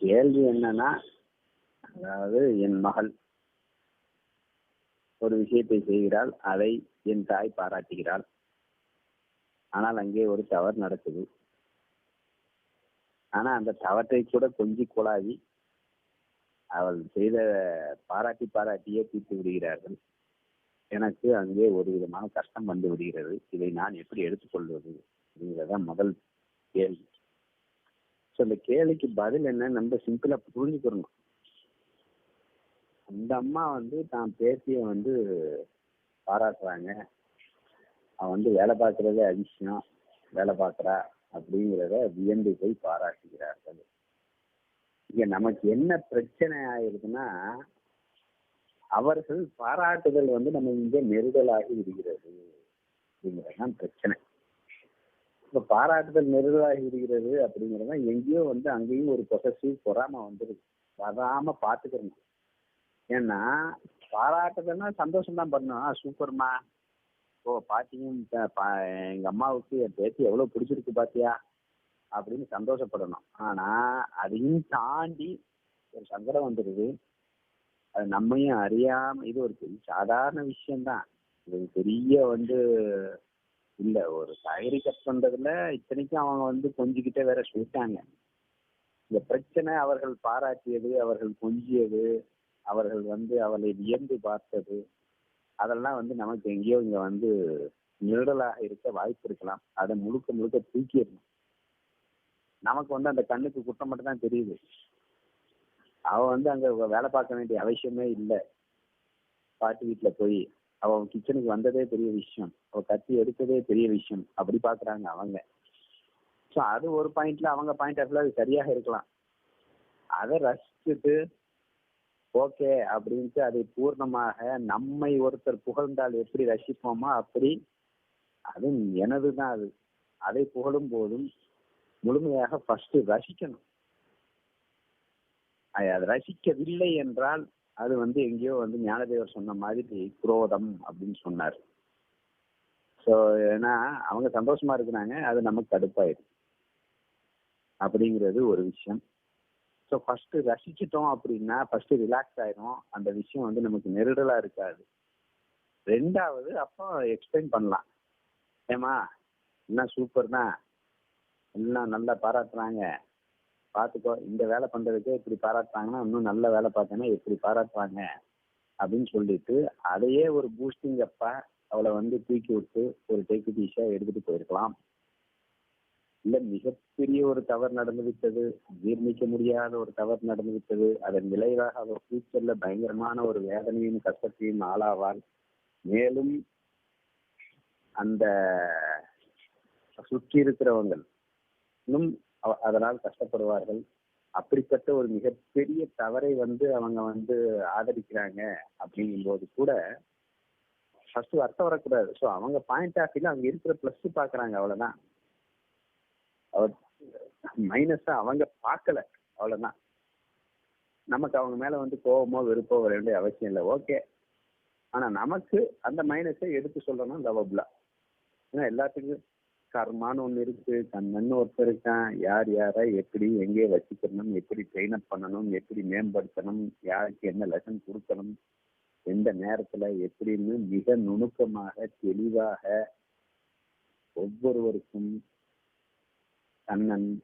கேள்வி என்னன்னா அதாவது என் மகள் ஒரு விஷயத்தை செய்கிறாள் அதை என் தாய் பாராட்டுகிறாள். ஆனால் அங்கே ஒரு தவறு நடக்குது. ஆனா அந்த தவற்றை கூட கொஞ்சி குழாவி அவள் செய்த பாராட்டி பாராட்டியே தீர்த்து விடுகிறார்கள். எனக்கு அங்கே ஒரு விதமான கஷ்டம் வந்து விடுகிறது. இதை நான் எப்படி எடுத்துக்கொள்வது? அப்படிங்கிறதான் முதல் கேள்வி. ஸோ இந்த கேள்விக்கு பதில் என்ன நம்ம சிம்பிளா புரிஞ்சுக்கிறணும் அந்த அம்மா வந்து தான் பேத்திய வந்து பாராட்டுறாங்க. அவன் வந்து வேலை பார்க்கறதே அதிசயம். வேலை பார்க்கறா அப்படிங்கிறத வியந்து போய் பாராட்டுகிறார்கள் இங்க நமக்கு என்ன பிரச்சனை ஆயிருக்குன்னா அவர்கள் பாராட்டுதல் வந்து நம்ம இங்கே நெருடலாகி விடுகிறது. அப்படிங்கிறதுதான் பிரச்சனை. இப்ப பாராட்டுதல் நெருடலாகி இருக்கிறது அப்படிங்கிறது எங்கேயோ வந்து அங்கேயும் ஒரு பொசசிவ் பொறாம வந்துருக்கு வராம பாத்துக்கிறோம் ஏன்னா பாராட்டுதல்னா சந்தோஷம் தான் பண்ணணும். சூப்பர்மா. ஓ பாட்டியும் பா- எங்க அம்மாவுக்கு என் பேத்தி எவ்வளவு பிடிச்சிருக்கு பாத்தியா? அப்படின்னு சந்தோஷப்படணும். ஆனா அதையும் தாண்டி ஒரு சங்கடம் வந்துடுது அது நம்மையும் அறியாம இது ஒரு பெரிய சாதாரண விஷயம்தான். இது பெரிய வந்து இல்ல ஒரு காய்கறி கட் பண்றதுல இத்தனைக்கும் அவங்க வந்து கொஞ்சிக்கிட்டே வேற சொல்லிட்டாங்க. இந்த பிரச்சனை அவர்கள் பாராட்டியது அவர்கள் கொஞ்சியது அவர்கள் வந்து அவளை வியந்து பார்த்தது அதெல்லாம் வந்து நமக்கு எங்கேயோ இங்க வந்து நிழலாக இருக்க வாய்ப்பு இருக்கலாம். அதை முழுக்க முழுக்க தூக்கிடணும். நமக்கு வந்து அந்த கண்ணுக்கு குற்றம் மட்டும் தான் தெரியுது. அவ வந்து அங்க வேலை பார்க்க வேண்டிய அவசியமே இல்லை. பாட்டி வீட்டுல போய் அவ கிச்சனுக்கு வந்ததே பெரிய விஷயம். அவ கத்தி எடுத்ததே பெரிய விஷயம். அப்படி பாக்குறாங்க அவங்க. ஸோ அது ஒரு பாயிண்ட்ல அவங்க பாயிண்ட் ஆஃப்ல அது சரியாக இருக்கலாம். அதை ரசிச்சுட்டு ஓகே அப்படின்ட்டு அதை பூர்ணமாக நம்மை ஒருத்தர் புகழ்ந்தால் எப்படி ரசிப்போமோ அப்படி அது எனது தான் அது. அதை புகழும் போதும் முழுமையாக ஃபர்ஸ்ட் ரசிக்கணும். அது அது ரசிக்கவில்லை என்றால் அது வந்து எங்கேயோ வந்து ஞானதேவர் சொன்ன மாதிரி குரோதம் அப்படின்னு சொன்னார். ஸோ ஏன்னா அவங்க சந்தோஷமா இருக்கிறாங்க அது நமக்கு கடுப்பாயிடும் அப்படிங்கிறது ஒரு விஷயம். ஸோ ஃபர்ஸ்ட் ரசிச்சிட்டோம் அப்படின்னா ஃபர்ஸ்ட் ரிலாக்ஸ் ஆயிரும். அந்த விஷயம் வந்து நமக்கு நெருடலா இருக்காது. ரெண்டாவது அப்போ எக்ஸ்பிளைன் பண்ணலாம். ஏமா என்ன சூப்பர் தான் எல்லாம் நல்லா பாராட்டுறாங்க? பார்த்துக்கோ இந்த வேலை பண்றதுக்கே இப்படி பாராட்டுறாங்கன்னா இன்னும் நல்ல வேலை பார்த்தேன்னா எப்படி பாராட்டுவாங்க அப்படின்னு சொல்லிட்டு அதையே ஒரு பூஸ்டிங் அப்பா அவளை வந்து தூக்கி விட்டு ஒரு டேக்கு டீஷா எடுத்துட்டு போயிருக்கலாம். இல்ல மிகப்பெரிய ஒரு தவறு நடந்து விட்டது ஜீர்ணிக்க முடியாத ஒரு தவறு நடந்து விட்டது அதன் விளைவாக அவர் ஃபியூச்சர்ல பயங்கரமான ஒரு வேதனையும் கஷ்டத்தையும் ஆளாவாள். மேலும் அந்த சுற்றி இருக்கிறவங்க இன்னும் அதனால் கஷ்டப்படுவார்கள். அப்படிப்பட்ட ஒரு மிகப்பெரிய தவறை வந்து அவங்க வந்து ஆதரிக்கிறாங்க அப்படிங்கும்போது கூட ஃபர்ஸ்ட் வருத்தம் வரக்கூடாது. ஸோ அவங்க பாயிண்ட் ஆஃப் வியூல அவங்க இருக்கிற பிளஸ் பாக்குறாங்க அவ்வளவுதான். மைனஸ் அவங்க பார்க்கல அவ்வளவுதான். நமக்கு அவங்க மேல வந்து கோபமோ வெறுப்போ வர வேண்டிய அவசியம் இல்லை. ஓகே ஆனா நமக்கு அந்த மைனஸை எடுத்து சொல்லணும் லவபிளா ஏன்னா எல்லாத்துக்கும் கர்மான்னு ஒண்ணு இருக்கு. கண்ணன்னு ஒருத்தர் இருக்கான். யார் யாரை எப்படி எங்கே வச்சுக்கணும் எப்படி ட்ரெயின் அப் பண்ணணும் எப்படி மேம்படுத்தணும் யாருக்கு என்ன லெசன் கொடுக்கணும் எந்த நேரத்துல எப்படின்னு மிக நுணுக்கமாக தெளிவாக ஒவ்வொருவருக்கும் கண்ணன்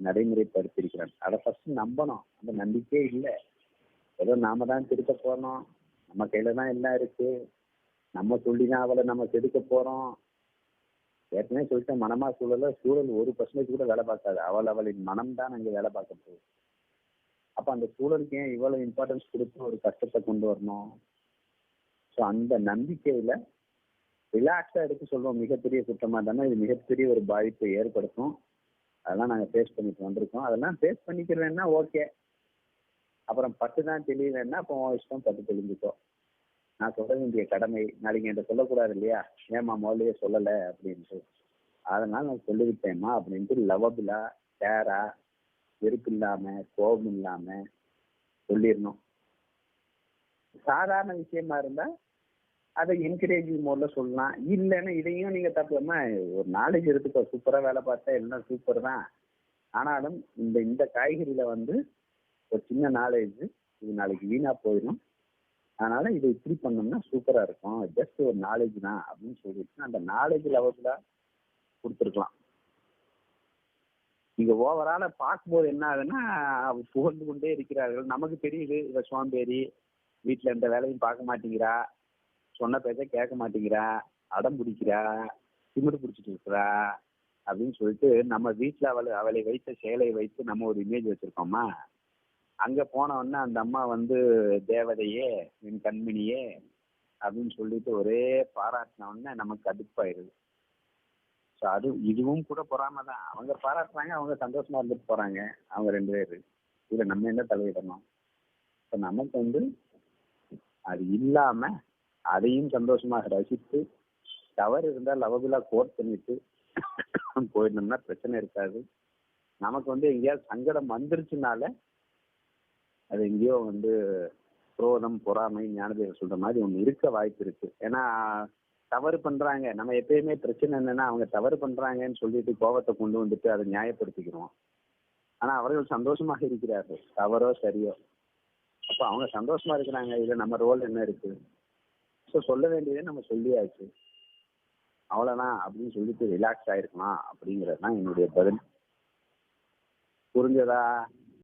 நடைமுறைப்படுத்திருக்கிறான் அதை ஃபர்ஸ்ட் நம்பணும். அந்த நம்பிக்கையே இல்லை. ஏதோ நாம தான் திருத்த போறோம். நம்ம கையில தான் எல்லாம் இருக்கு. நம்ம சொல்லிதான் அவளை நம்ம செதுக்க போறோம். ஏற்கனவே சொல்லிட்டேன் மனமா சூழல சூழல் ஒரு பர்சன்டேஜ் கூட வேலை பார்க்காது. அவள் அவளின் மனம் தான் அங்கே வேலை பார்க்க போகுது. அப்ப அந்த சூழலுக்கு ஏன் இவ்வளவு இம்பார்ட்டன்ஸ் கொடுத்து ஒரு கஷ்டத்தை கொண்டு வரணும்? ஸோ அந்த நம்பிக்கையில ரிலாக்ஸா எடுத்து சொல்றோம். மிகப்பெரிய குற்றமா தானே இது மிகப்பெரிய ஒரு பாதிப்பை ஏற்படுத்தும். அதெல்லாம் நாங்க ஃபேஸ் பண்ணிட்டு வந்திருக்கோம். அதெல்லாம் ஃபேஸ் பண்ணிக்கிறேன்னா ஓகே அப்புறம் பட்டு தான் தெளிவேன்னா அப்போ இஷ்டம் பட்டு தெளிஞ்சுக்கோ நான் சொல்ல வேண்டிய கடமை நாளைக்கு என்கிட்ட சொல்லக்கூடாது இல்லையா? ஏமா முதல்லயே சொல்லல அப்படின்ட்டு. அதனால நான் சொல்லிவிட்டேம்மா அப்படின்ட்டு லவபிளா கேரா வெறுப்பு இல்லாம கோபம் இல்லாம சொல்லிடணும். சாதாரண விஷயமா இருந்தா அதை என்கரேஜிங் மோட்ல சொல்லலாம். இல்லைன்னா இதையும் நீங்க தப்புமா ஒரு நாலேஜ் எடுத்துக்கோ சூப்பரா வேலை பார்த்தா எல்லாம் சூப்பர் தான். ஆனாலும் இந்த இந்த காய்கறியில வந்து ஒரு சின்ன நாலேஜ் இது நாளைக்கு வீணா போயிடும். அதனால இதை இப்படி பண்ணோம்னா சூப்பரா இருக்கும். ஜஸ்ட் ஒரு நாலேஜ் தான் அப்படின்னு சொல்லிட்டு அந்த நாலேஜ் லெவல்ல கொடுத்துருக்கலாம். இங்க ஓவரால பார்க்கும்போது என்ன ஆகுதுன்னா புகழ்ந்து கொண்டே இருக்கிறார்கள். நமக்கு தெரியுது இவ சோம்பேறி வீட்டுல எந்த வேலையும் பார்க்க மாட்டேங்கிறா. சொன்ன பேச்ச கேட்க மாட்டேங்கிறா. அடம் பிடிக்கிறா. திமிடு பிடிச்சிட்டு இருக்கிறா. அப்படின்னு சொல்லிட்டு நம்ம வீட்டுல அவளை அவளை வைத்த செயலை வைத்து நம்ம ஒரு இமேஜ் வச்சிருக்கோமா? அங்க போன உடனே அந்த அம்மா வந்து தேவதையே என் கண்மணியே அப்படின்னு சொல்லிட்டு ஒரே பாராட்டின உடனே நமக்கு கடுப்பாயிருது ஸோ அது இதுவும் கூட பொறாம தான். அவங்க பாராட்டுறாங்க அவங்க சந்தோஷமா இருந்துட்டு போறாங்க அவங்க ரெண்டு பேர். இதுல நம்ம என்ன தலையிடணும்? இப்போ நமக்கு வந்து அது இல்லாம அதையும் சந்தோஷமாக ரசித்து தவறு இருந்தால் லவபிலா கோட் பண்ணிட்டு போயிடணும்னா பிரச்சனை இருக்காது. நமக்கு வந்து எங்கேயாவது சங்கடம் வந்துருச்சுனால அது எங்கேயோ வந்து குரோதம் பொறாமை ஞானதேவர் சொல்ற மாதிரி ஒன்று இருக்க வாய்ப்பு இருக்கு. ஏன்னா தவறு பண்றாங்க. நம்ம எப்பயுமே பிரச்சனை என்னன்னா அவங்க தவறு பண்றாங்கன்னு சொல்லிட்டு கோபத்தை கொண்டு வந்துட்டு அதை நியாயப்படுத்திக்கிறோம். ஆனா அவர்கள் சந்தோஷமாக இருக்கிறார்கள். தவறோ சரியோ. அப்ப அவங்க சந்தோஷமா இருக்கிறாங்க. இதுல நம்ம ரோல் என்ன இருக்கு? ஸோ சொல்ல வேண்டியதே நம்ம சொல்லியாச்சு. அவ்வளவுதான் அப்படின்னு சொல்லிட்டு ரிலாக்ஸ் ஆயிருக்கலாம் அப்படிங்கிறது தான் என்னுடைய பதில். புரிஞ்சதா?